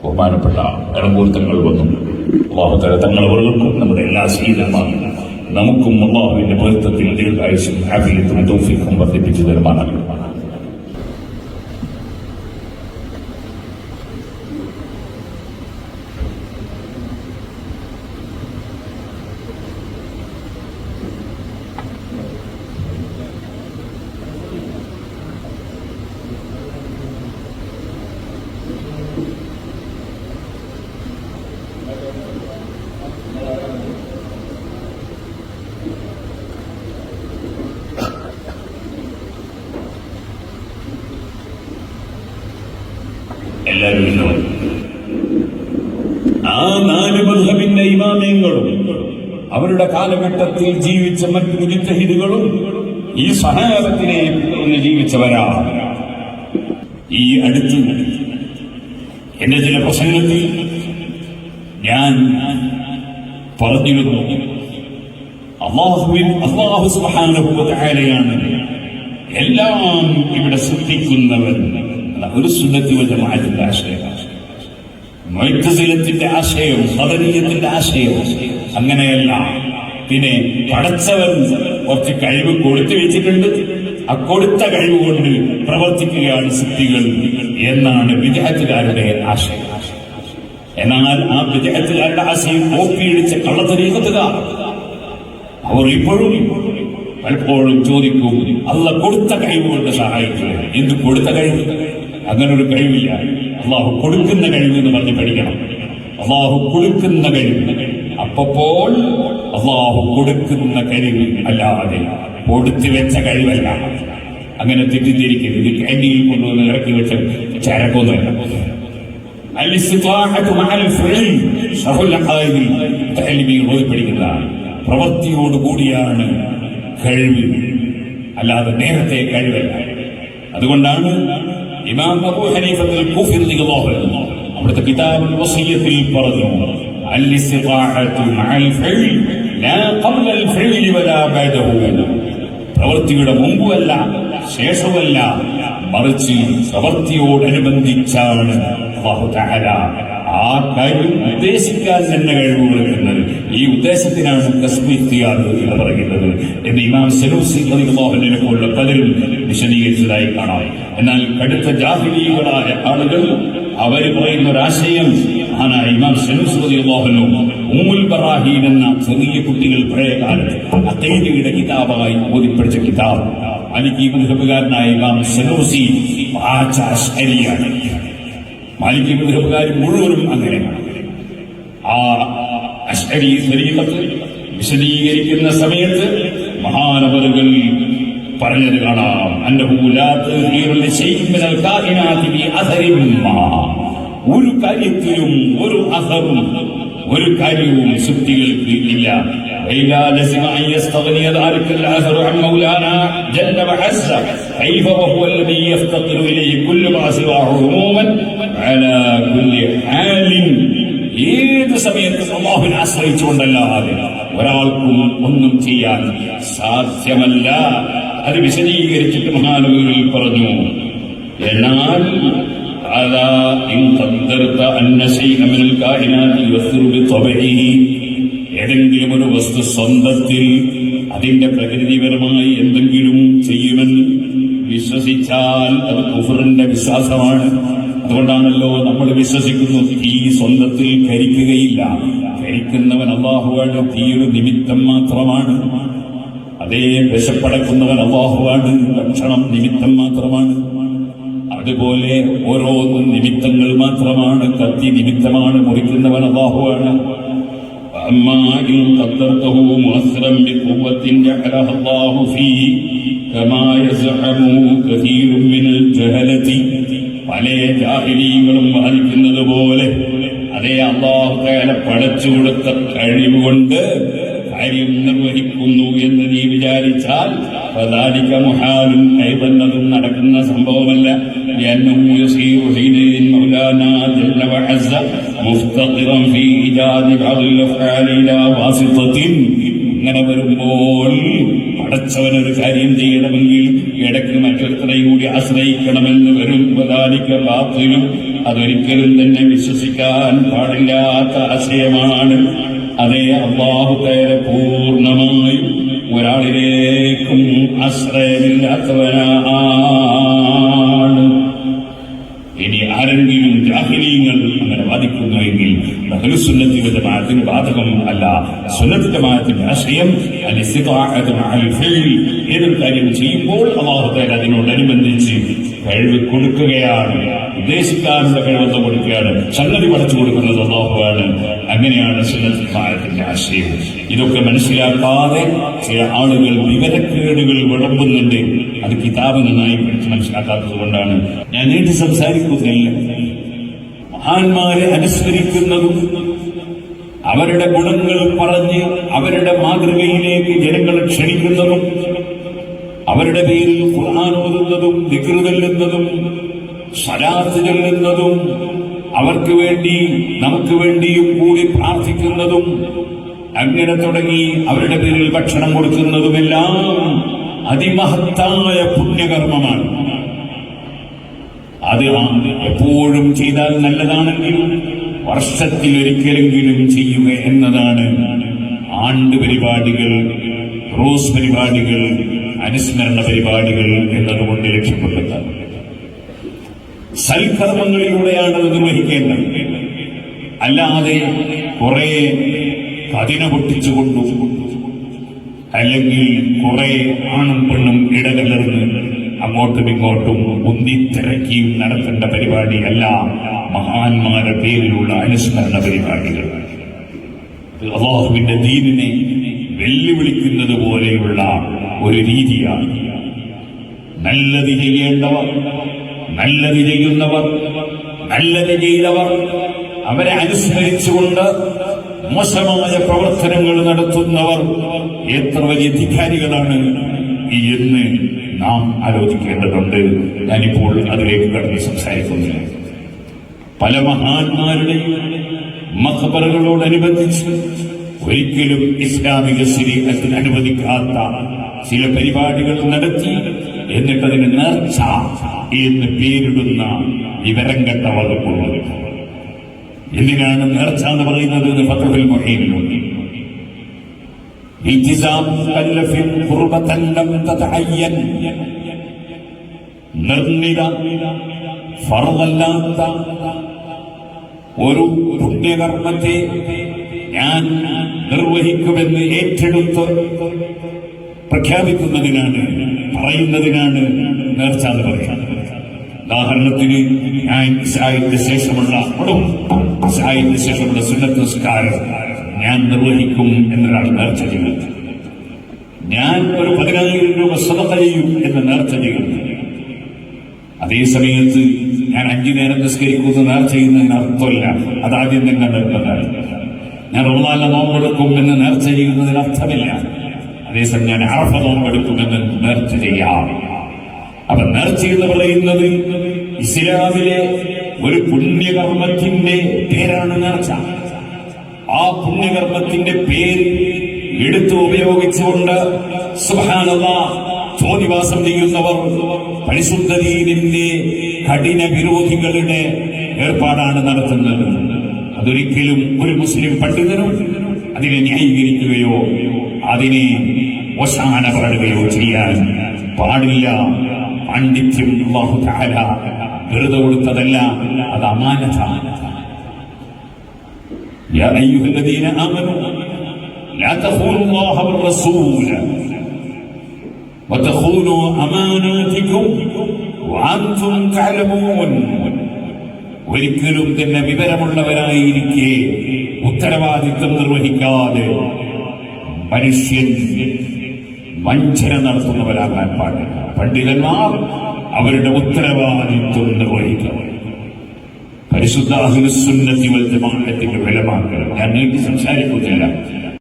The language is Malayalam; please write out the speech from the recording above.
ബഹുമാനപ്പെട്ട ഇടമൂർത്തങ്ങൾ വന്നു. അള്ളാഹുത്തല തങ്ങളവർക്കും നമ്മുടെ എല്ലാ ശീലമാണ് നമുക്കും അള്ളാഹുവിന്റെ പൊരുത്തത്തിൽ ദീർഘായുസും ആഫിയത്തും തൗഫീഖും വർദ്ധിപ്പിച്ചു തരുമാനാകും ആ നാല് മധുഹബിന്റെ ഇമാമ്യങ്ങളും അവരുടെ കാലഘട്ടത്തിൽ ജീവിച്ച മറ്റു മുജിത്തഹിദുകളും ഈ സഹാബത്തിനെ ഒന്ന് ജീവിച്ചവരാ. ഈ അടുത്ത് എന്റെ ചില പ്രസംഗത്തിൽ ഞാൻ പറഞ്ഞിരുന്നു അള്ളാഹുവിൻ അള്ളാഹു സുബാനുഭവത്തായാലെയാണ് എല്ലാം ഇവിടെ സൃഷ്ടിക്കുന്നവൻ. അല്ല, ഒരു സുന്നത്തി ജമാഅത്തിന്റെ ആശയമാണ്. ആശയം മൈത്തസിലത്തിന്റെ ആശയവും സദനീയത്തിന്റെ ആശയവും അങ്ങനെയല്ല. പിന്നെ പടച്ചവൻ കുറച്ച് കഴിവ് കൊടുത്തു വെച്ചിട്ടുണ്ട്. ആ കൊടുത്ത കഴിവ് കൊണ്ട് പ്രവർത്തിക്കുകയാണ് സിദ്ധികൾ എന്നാണ് വിദേഹത്തുകാരുടെ ആശയം. എന്നാൽ ആ വിദേഹത്തുകാരുടെ ആശയം കോപ്പിയിടിച്ച കള്ളത്തരീക്കത്തുകാർ അവർ ഇപ്പോഴും പലപ്പോഴും ചോദിക്കും അല്ല കൊടുത്ത കഴിവ് കൊണ്ട് സഹായിക്കുക എന്ത് കൊടുത്ത കഴിവ്? അങ്ങനെ ഒരു കഴിവില്ല. അള്ളാഹു കൊടുക്കുന്ന കഴിവ് എന്ന് പറഞ്ഞ് പഠിക്കണം. അള്ളാഹു കൊടുക്കുന്ന കഴിവ്. അപ്പോൾ അള്ളാഹു കൊടുക്കുന്ന കഴിവ് അല്ലാതെ കൊടുത്തു വെച്ച കഴിവല്ല. അങ്ങനെ തെറ്റിദ്ധരിക്കരുത്. ഇത് കാന്റീനിൽ കൊണ്ടുവന്ന് ഇറക്കി വെച്ച ചരക്കൊന്നുമല്ല. പഠിക്കുന്നതാണ് പ്രവൃത്തിയോട് കൂടിയാണ് കഴിവ്. അല്ലാതെ നേരത്തെ കഴിവല്ല. അതുകൊണ്ടാണ് ഇമാം അബൂ ഹനീഫത്തിൽ കൂഫി റളിയല്ലാഹു അൻഹു അവിടുത്തെ കിതാബുൽ വസീയത്തിൽ പറഞ്ഞു പ്രവൃത്തിയുടെ മുമ്പുമല്ല ശേഷമല്ല മറിച്ച് പ്രവൃത്തിയോടനുബന്ധിച്ചാണ് ആ കാര്യം ഉദ്ദേശിക്കാൻ തന്നെ കഴിവുകൾ കൊടുക്കുന്നത് ഈ ഉദ്ദേശത്തിനാണ് കസ്ബ് ഇഖ്തിയാർ എന്ന് പറയുന്നത്. എന്ന് ഇമാം സലൂസി മോഹനെ പോലുള്ള പലരും വിശദീകരിച്ചതായി കാണാം. എന്നാൽ കടുത്ത ജാഹിലീകളായ ആളുകൾ അവർ പറയുന്ന ഒരാശയം ആണ് ഇമാം സലൂസ് റളിയല്ലാഹു ഉമുൽ ബറാഹീൻ എന്ന ചെറിയ കുട്ടികൾ പഴയ കാലത്ത് അത്തൈദിയുടെ കിതാബായി ഓതിപ്പടിച്ച കിതാബ്. മാലിക് മുഹബുകാരനായ ഇമാം സലൂസി മാലിക് മുഹബുകാർ മുഴുവനും അങ്ങനെയാണ്. ആ അഷ്അരി ശരീരത്ത് വിശദീകരിക്കുന്ന സമയത്ത് മഹാനവറുകൾ പറഞ്ഞത് കാണാം. ഒരു കാര്യത്തിലും ഒരു അസറും ഒരു കാര്യവും ശുദ്ധികൾക്ക് ഇല്ല. ഇല്ല ഏത് സമയത്തും അള്ളാഹുവിനെ ആശ്രയിച്ചുകൊണ്ടല്ലാതെ ഒരാൾക്കും ഒന്നും ചെയ്യാൻ സാധ്യമല്ല. അത് വിശദീകരിച്ചിട്ട് മഹാനുഭവിൽ പറഞ്ഞു എന്നാൽ ഏതെങ്കിലും ഒരു വസ്തു സ്വന്തത്തിൽ അതിന്റെ പ്രകൃതിപരമായി എന്തെങ്കിലും ചെയ്യുമെന്ന് വിശ്വസിച്ചാൽ അത് കുഫറിന്റെ വിശ്വാസമാണ്. അതുകൊണ്ടാണല്ലോ നമ്മൾ വിശ്വസിക്കുന്നു ഈ സ്വന്തത്തിൽ ധരിക്കുകയില്ല. ധരിക്കുന്നവൻ അള്ളാഹുവാണ് തീയൊരു നിമിത്തം മാത്രമാണ്. അതേ വിശപ്പടക്കുന്നവൻ അള്ളാഹുവാണ് ഭക്ഷണം നിമിത്തം മാത്രമാണ്. അതുപോലെ ഓരോന്നും നിമിത്തങ്ങൾ മാത്രമാണ് കത്തി നിമിത്തമാണ് മുറിക്കുന്നവൻ അള്ളാഹുവാണ് അമ്മാകിൽ പല ജാഹിരീങ്ങളും വാദിക്കുന്നത് പോലെ അതേ അള്ളാഹുകാല പഠിച്ചു കൊടുത്ത കഴിവുകൊണ്ട് കാര്യം നിർവഹിക്കുന്നു എന്ന് നീ വിചാരിച്ചാൽ പതാലിക മുഹാലും കൈവന്നതും നടക്കുന്ന സംഭവമല്ല. അങ്ങനെ വരുമ്പോൾ അടച്ചവനൊരു കാര്യം ചെയ്യണമെങ്കിൽ ഇടയ്ക്ക് മറ്റൊരുത്തരെയും കൂടി ആശ്രയിക്കണമെന്ന് വരും. വദാലിക ബാത്തിലും അതൊരിക്കലും തന്നെ വിശ്വസിക്കാൻ പാടില്ലാത്ത ആശയമാണ്. അതേ അള്ളാഹു തേരെ പൂർണമായും ഒരാളിലേക്കും ആശ്രയമില്ലാത്തവനാണ്. സുന്നത്ത് ജമാഅത്തിന്റെ ആശയം ഏതൊരു കാര്യം ചെയ്യുമ്പോൾ അള്ളാഹുത്തേൽ അതിനോടനുബന്ധിച്ച് കഴിവ് കൊടുക്കുകയാണ്. ഉദ്ദേശിക്കാനുള്ള കഴിവത്ത് കൊടുക്കുകയാണ്. സംഗതി പഠിച്ചു കൊടുക്കുന്നത് അള്ളാഹുവാണ് അങ്ങനെയാണ് സുന്നത്ത് ജമാഅത്തിന്റെ ആശയം. ഇതൊക്കെ മനസ്സിലാക്കാതെ ചില ആളുകൾ വിവരക്കേടുകൾ വിളമ്പുന്നുണ്ട്. അത് കിതാബ് നന്നായി പഠിച്ച് മനസ്സിലാക്കാത്തത് കൊണ്ടാണ്. ഞാൻ നീട്ടി സംസാരിക്കുന്നില്ല മഹാന്മാരെ അനുസ്മരിക്കുന്നതും അവരുടെ ഗുണങ്ങൾ പറഞ്ഞ് അവരുടെ മാതൃകയിലേക്ക് ജനങ്ങളെ ക്ഷണിക്കുന്നതും അവരുടെ പേരിൽ ഖുർആൻ ഓതുന്നതും ദിക്റ് ചൊല്ലുന്നതും സ്വലാത്ത് ചെല്ലുന്നതും അവർക്ക് വേണ്ടി നമുക്ക് വേണ്ടിയും കൂടി പ്രാർത്ഥിക്കുന്നതും അങ്ങനെ തുടങ്ങി അവരുടെ പേരിൽ ഭക്ഷണം കൊടുക്കുന്നതുമെല്ലാം അതിമഹത്തായ പുണ്യകർമ്മമാണ്. അത് എപ്പോഴും ചെയ്താൽ നല്ലതാണെങ്കിലും വർഷത്തിൽ ഒരിക്കലെങ്കിലും ചെയ്യുക എന്നതാണ് ആണ്ട് പരിപാടികൾ റോസ് പരിപാടികൾ അനുസ്മരണ പരിപാടികൾ എന്നതുകൊണ്ട് ലക്ഷ്യപ്പെട്ടത്. സൽക്കർമ്മങ്ങളിലൂടെയാണ് നിർവഹിക്കേണ്ടത്. അല്ലാതെ കുറെ കതിന പൊട്ടിച്ചുകൊണ്ടും അല്ലെങ്കിൽ കുറെ ആണും പെണ്ണും ഇടകലർന്ന് അങ്ങോട്ടും ഇങ്ങോട്ടും ഉന്തിത്തിരക്കിയും നടത്തേണ്ട പരിപാടിയല്ല മഹാന്മാരുടെ പേരിലുള്ള അനുസ്മരണ പരിപാടികൾ. അള്ളാഹുവിന്റെ ദീനിനെ വെല്ലുവിളിക്കുന്നത് പോലെയുള്ള ഒരു രീതിയാണ്. നല്ലത് ചെയ്യേണ്ടവർ നല്ലത് ചെയ്യുന്നവർ നല്ലത് ചെയ്തവർ അവരെ അനുസ്മരിച്ചുകൊണ്ട് മോശമായ പ്രവർത്തനങ്ങൾ നടത്തുന്നവർ എത്ര വലിയ അധികാരികളാണ് എന്ന് നാം ആലോചിക്കേണ്ടതുണ്ട്. ഞാനിപ്പോൾ അതിലേക്ക് കടന്ന് സംസാരിക്കുന്നില്ല പല മഹാന്മാരുടെയും മഹബറുകളോടനുബന്ധിച്ച് ഒരിക്കലും ഇസ്ലാമിക ശരീരത്തിന് അനുവദിക്കാത്ത ചില പരിപാടികൾ നടത്തി എന്നിട്ടതിന് നേർച്ച എന്ന് പേരിടുന്ന വിവരം കെട്ട വകുപ്പുള്ളത്. എന്തിനാണ് നേർച്ച എന്ന് പറയുന്നത് പത്രത്തിൽ മൊഹീനിലുണ്ട് التزام مكلف قربة لم تتعين നിർണിത ഫറതല്ലാത്ത ഒരു പുണ്യകർമ്മത്തെ ഞാൻ നിർവഹിക്കുമെന്ന് ഏറ്റെടുത്ത് പ്രഖ്യാപിക്കുന്നതിനാണ് പറയുന്നതിനാണ് നേർച്ച എന്ന് പറയുന്നത് ഉദാഹരണത്തിന് ഞാൻ ഇസായിന്റെ ശേഷമുള്ള ഇസായിന്റെ ശേഷമുള്ള സുന്നത്ത് നിസ്കാരം ഞാൻ നിർവഹിക്കും എന്നൊരാൾ നേർച്ച ചെയ്യുന്നത് ഞാൻ ഒരു പതിനായിരം രൂപ സ്വതന്ത്ര ചെയ്യും എന്ന് നേർച്ച ചെയ്യുന്നു. അതേ സമയത്ത് ഞാൻ അഞ്ചു നേരം നിസ്കരിക്കുന്ന നേർച്ച ചെയ്യുന്നതിന് അർത്ഥമില്ല. അതാദ്യം തന്നെ നിർബന്ധമാണ് ഞാൻ റമദാനിലെ നോമ്പെടുക്കും എന്ന് നേർച്ച ചെയ്യുന്നതിന് അർത്ഥമില്ല. അതേസമയം ഞാൻ അറഫ നോമ്പെടുക്കുമെന്ന് നേർച്ച ചെയ്യാം. അപ്പൊ നേർച്ച എന്ന് പറയുന്നത് ഇസ്ലാമിലെ ഒരു പുണ്യകർമ്മത്തിന്റെ പേരാണ് നേർച്ച. ആ പുണ്യകർമ്മത്തിന്റെ പേര് എടുത്തു ഉപയോഗിച്ചുകൊണ്ട് സുഹാനത ചെയ്യുന്നവർ പരിശുദ്ധ ദീനിന്റെ കഠിന വിരോധികളുടെ ഏർപ്പാടാണ് നടത്തുന്നത്. അതൊരിക്കലും ഒരു മുസ്ലിം പണ്ഡിതനും അതിനെ ന്യായീകരിക്കുകയോ അതിനെ ഒശാന പാടുകയോ ചെയ്യാൻ പാടില്ല. പാണ്ഡിത്യം വെറുതെ കൊടുത്തതല്ല അത് അമാനത്താണ്. يا أيها الذين آمنوا لا تخونوا الله والرسول وتخونوا أماناتكم وأنتم تعلمون ഒരിക്കലും തന്നെ വിവരമുള്ളവരായിരിക്കെ ഉത്തരവാദിത്വം നിർവഹിക്കാതെ മനുഷ്യൻ വഞ്ചന നടത്തുന്നവരാകാൻ പാടില്ല പണ്ഡിതന്മാർ അവരുടെ ഉത്തരവാദിത്വം നിർവഹിക്കണം പരിശുദ്ധ അഹ്ലുസുന്നത്തി വൽ ജമാഅത്തിന്റെ വിലമാക്കണം ഞാൻ നീട്ടി സംസാരിക്കുന്നില്ല.